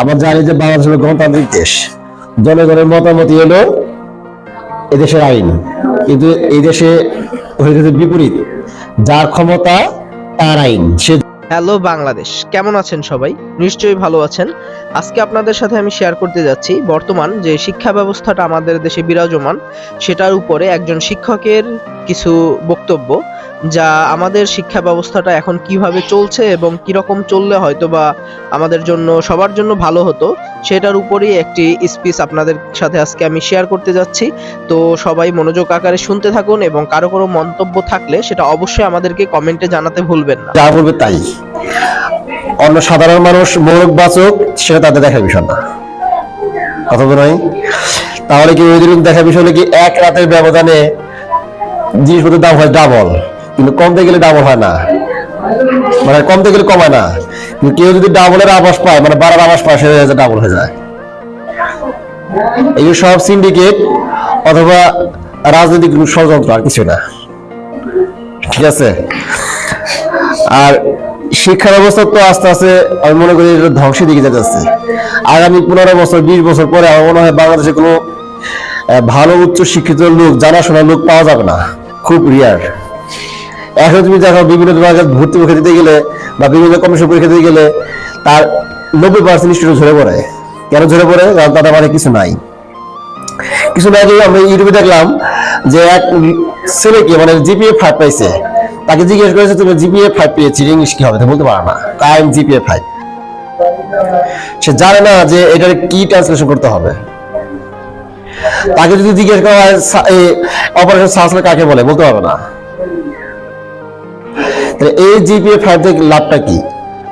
আবার জানি যে বাংলাদেশ হলো গণতান্ত্রিক দেশ। জনগণের মতামতই হলো এদেশের আইন। কিন্তু এই দেশে হয়ে বিপরীত। যার ক্ষমতা, তার আইন। সে হ্যালো বাংলাদেশ, কেমন আছেন সবাই? নিশ্চয়ই ভালো আছেন। আজকে আপনাদের সাথে আমি শেয়ার করতে যাচ্ছি। বর্তমান যে শিক্ষা ব্যবস্থাটা আমাদের দেশে বিরাজমান, সেটার উপরে একজন শিক্ষকের কিছু বক্তব্য। যা আমাদের শিক্ষা ব্যবস্থাটা এখন কীভাবে চলছে এবং কীরকম চললে হয়তো বা আমাদের জন্য, সবার জন্য ভালো হতো, সেটার উপরেই একটি স্পিচ আপনাদের সাথে আজকে আমি শেয়ার করতে যাচ্ছি। তো সবাই মনোযোগ আকারে শুনতে থাকুন এবং কারও কোনো মন্তব্য থাকলে সেটা অবশ্যই আমাদেরকে কমেন্টে জানাতে ভুলবেন না। যা বলবে তাই। অন্য সাধারণ মানুষ মোরক বাচক সেটা তাদের দেখার বিষয় না। কথা তো নয় তাহলে কি ওই দেখার বিষয় হলো কি এক রাতের ব্যবধানে জিনিসপত্রের দাম হয় ডাবল কিন্তু কমতে গেলে ডাবল হয় না। মানে কমতে গেলে কমায় না। কিন্তু কেউ যদি ডাবলের আবাস পায় মানে বাড়ার আবাস পায় সে ডাবল হয়ে যায়। এই সব সিন্ডিকেট অথবা রাজনৈতিক ষড়যন্ত্র, আর কিছু না। ঠিক আছে? আর শিক্ষা ব্যবস্থা তো আস্তে আস্তে, আমি মনে করি এটা ধ্বংসের দিকে যেতে যাচ্ছে। আগামী পনেরো বছর, বিশ বছর পরে আমার মনে হয় বাংলাদেশে কোনো ভালো, উচ্চ শিক্ষিত লোক, জানাশোনা লোক পাওয়া যাবে না। খুব রিয়ার এখন তুমি দেখো বিভিন্ন বিভাগে ভর্তি পরীক্ষা দিতে গেলে বা বিভিন্ন কমিশন পরীক্ষা দিতে গেলে তার নব্বই পার্সেন্ট স্টুডেন্ট ঝরে পড়ে। কেন ঝরে পড়ে? কারণ তাদের মানে কিছু নাই। কিছু না আগে আমরা ইউটিউবে দেখলাম যে এক ছেলেকে মানে জিপিএ ফাইভ পাইছে। তাকে জিজ্ঞেস করেছে, তুমি জিপিএ ফাইভ পেয়েছি ইংলিশ কি হবে? বলতে পারে না। কাইম জিপিএ ফাইভ সে জানে না যে এটার কি ট্রান্সলেশন করতে হবে। তাকে যদি জিজ্ঞেস করা হয় অপারেশন সাহসলে কাকে বলে? বলতে পারবে না। তাহলে এই জিপিএ ফাইভ থেকে লাভটা কি?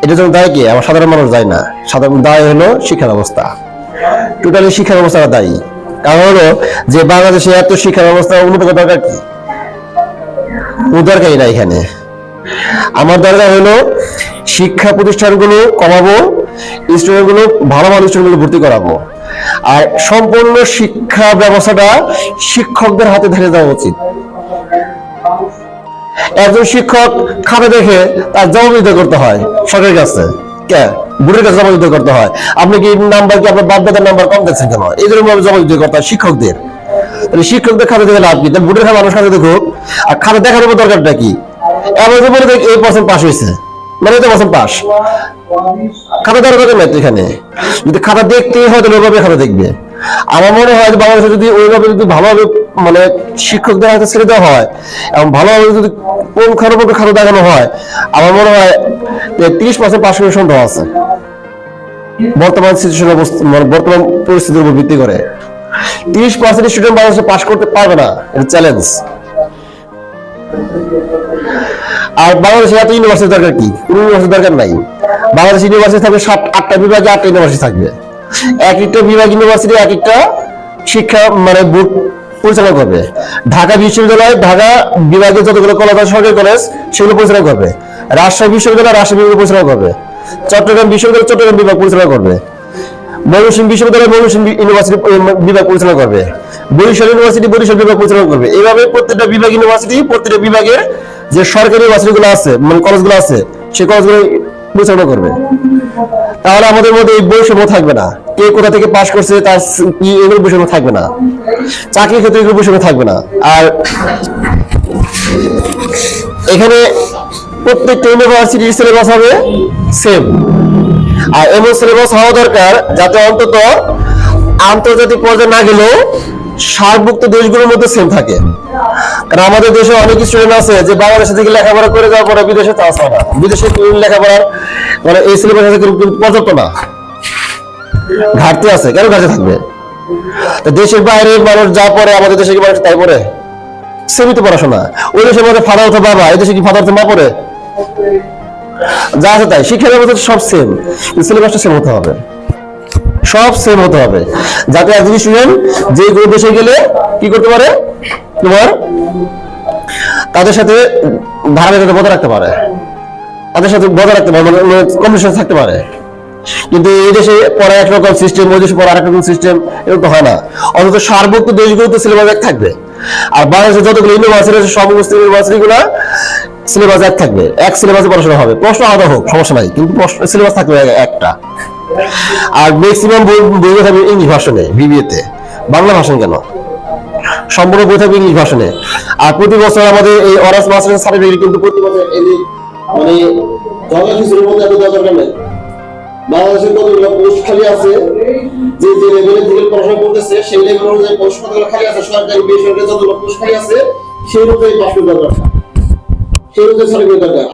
এটা জন্য দায় কি? আমার সাধারণ মানুষ দায় না। সাধারণ দায় হলো শিক্ষা ব্যবস্থা। টোটালি শিক্ষা ব্যবস্থাটা দায়ী। কারণ হলো যে বাংলাদেশে এত শিক্ষা ব্যবস্থা উন্নত করার দরকার কি? দরকারই না এখানে। আমার দরকার হলো শিক্ষা প্রতিষ্ঠানগুলো কমাবো স্টুডেন্টগুলো ভালো ভালো স্টুডেন্টগুলো ভর্তি করাবো। আর সম্পূর্ণ শিক্ষা ব্যবস্থাটা শিক্ষকদের হাতে ধরে দেওয়া উচিত। একজন শিক্ষক খাতা দেখে তার জবাবদিহিতা করতে হয় সরকারের কাছে। বুড়ির কাছে জবাবদিহিতা করতে হয়। আপনি কি নাম্বার কি আপনার নাম্বার কম দেখছেন কেন? এই জবাবদিহিতা করতে হয় শিক্ষকদের। শিক্ষকদের খাতা দেখে লাভ কি? তাহলে বুড়ির মানুষ দেখুক, আর খাতা দেখার উপর দরকারটা কি? এমন বলে দেখ, এই পার্সেন্ট পাস হয়েছে। মানে এই পার্সেন্ট পাস খাতা দেওয়ার কথা নাই এখানে। যদি খাতা দেখতেই হয়, তাহলে ওইভাবে খাতা দেখবে। আমার মনে হয় বাংলাদেশে যদি ওইভাবে যদি ভালোভাবে মানে শিক্ষকদের হাতে ছেড়ে দেওয়া হয় এবং ভালোভাবে যদি কোন খারাপ খাতা দেখানো হয়, আমার মনে হয় তিরিশ পার্সেন্ট পাস করার সন্দেহ আছে। বর্তমান সিচুয়েশন অবস্থা মানে বর্তমান পরিস্থিতির উপর ভিত্তি করে। তিরিশ পার্সেন্ট স্টুডেন্ট বাংলাদেশে পাস করতে পারবে না, এটা চ্যালেঞ্জ আর বাংলাদেশে এত ইউনিভার্সিটি দরকার কি? কোনো ইউনিভার্সিটি দরকার নাই। বাংলাদেশ ইউনিভার্সিটি থাকবে সাত আটটা বিভাগে আটটা ইউনিভার্সিটি থাকবে। এক একটা বিভাগ ইউনিভার্সিটি এক একটা শিক্ষা মানে বোর্ড পরিচালনা করবে ঢাকা বিশ্ববিদ্যালয়, ঢাকা বিভাগের যতগুলো কলেজ সরকারি কলেজ সেগুলো পরিচালনা করবে রাজশাহী বিশ্ববিদ্যালয়, রাজশাহী বিভাগ পরিচালনা করবে চট্টগ্রাম বিশ্ববিদ্যালয়, চট্টগ্রাম বিভাগ পরিচালনা করবে ময়মনসিংহ বিশ্ববিদ্যালয়, ময়মনসিংহ ইউনিভার্সিটি বিভাগ পরিচালনা করবে বরিশাল ইউনিভার্সিটি, বরিশাল বিভাগ পরিচালনা করবে এইভাবে প্রত্যেকটা বিভাগ ইউনিভার্সিটি, প্রত্যেকটা বিভাগে যে সরকারি ইউনিভার্সিটিগুলো আছে মানে কলেজগুলো আছে সেই কলেজগুলো পরিচালনা করবে। তাহলে আমাদের মধ্যে এই বৈষম্য থাকবে না। কে কোথা থেকে পাশ করছে, তার এগুলো বৈষম্য থাকবে না। চাকরির ক্ষেত্রে এগুলো বৈষম্য থাকবে না। আর এখানে প্রত্যেকটা ইউনিভার্সিটির সিলেবাস হবে সেম আর এমন সিলেবাস হওয়া দরকার যাতে অন্তত আন্তর্জাতিক পর্যায়ে না গেলেও সার্কভুক্ত দেশগুলোর মধ্যে সেম থাকে। কারণ আমাদের দেশে অনেক স্টুডেন্ট আছে যে বাংলাদেশে থেকে লেখাপড়া করে যাওয়ার পরে বিদেশে চান্স হয় না। বিদেশে লেখাপড়ার মানে এই সিলেবাস পর্যাপ্ত না। ঘাটতি আছে, কেন ঘাটতি থাকবে? দেশের বাইরে মানুষ যা পড়ে, আমাদের দেশে কি মানুষ তাই পড়ে? সীমিত পড়াশোনা। ওই দেশের মধ্যে ফাদার হতো বাবা, এই দেশে কি ফাদার হতো মা পড়ে? যা আছে তাই। শিক্ষা ব্যবস্থা সব সেম সিলেবাসটা সেম হতে হবে। সব সেম হতে হবে। যাতে একজন স্টুডেন্ট যে কোনো দেশে গেলে কি করতে পারে? তোমার তাদের সাথে ধারাবাহিকতা বজায় রাখতে পারে। তাদের সাথে বজায় রাখতে পারে মানে কম্পিটিশন থাকতে পারে। কিন্তু এই দেশে পড়া একরকম সিস্টেম ওই দেশে পড়া আরেক রকম সিস্টেম এরকম তো হয় না। অন্তত সার্বত্র দেশগুলোতে সিলেবাস এক থাকবে। আর বাংলাদেশে যতগুলো ইউনিভার্সিটি আছে সমস্ত ইউনিভার্সিটিগুলো সিলেবাস এক থাকবে। এক সিলেবাসে পড়াশোনা হবে। প্রশ্ন আলাদা হোক, সমস্যা নাই। কিন্তু প্রশ্ন সিলেবাস থাকবে একটা। আর ম্যাক্সিমাম বই বই থাকবে ইংলিশ ভার্সনে বিবিএতে বাংলা ভাষণ কেন? সম্পূর্ণ বই থাকবে ইংলিশ ভার্সনে। আর প্রতি বছর আমাদের এই অনার্স মাস্টার্স সার্টিফিকেট কিন্তু প্রতি বছর এই মানে জগা কিছুর মধ্যে এত দরকার নেই বাংলাদেশের কতগুলো পোস্ট খালি আছে, যে যে লেভেলে থেকে পড়াশোনা করতেছে, সেই লেভেল অনুযায়ী পোস্ট কতগুলো খালি আছে, সরকারি, বেসরকারি যতগুলো পোস্ট খালি আছে, সেই অনুযায়ী পাশ দরকার সেই অনুযায়ী সার্টিফিকেট দরকার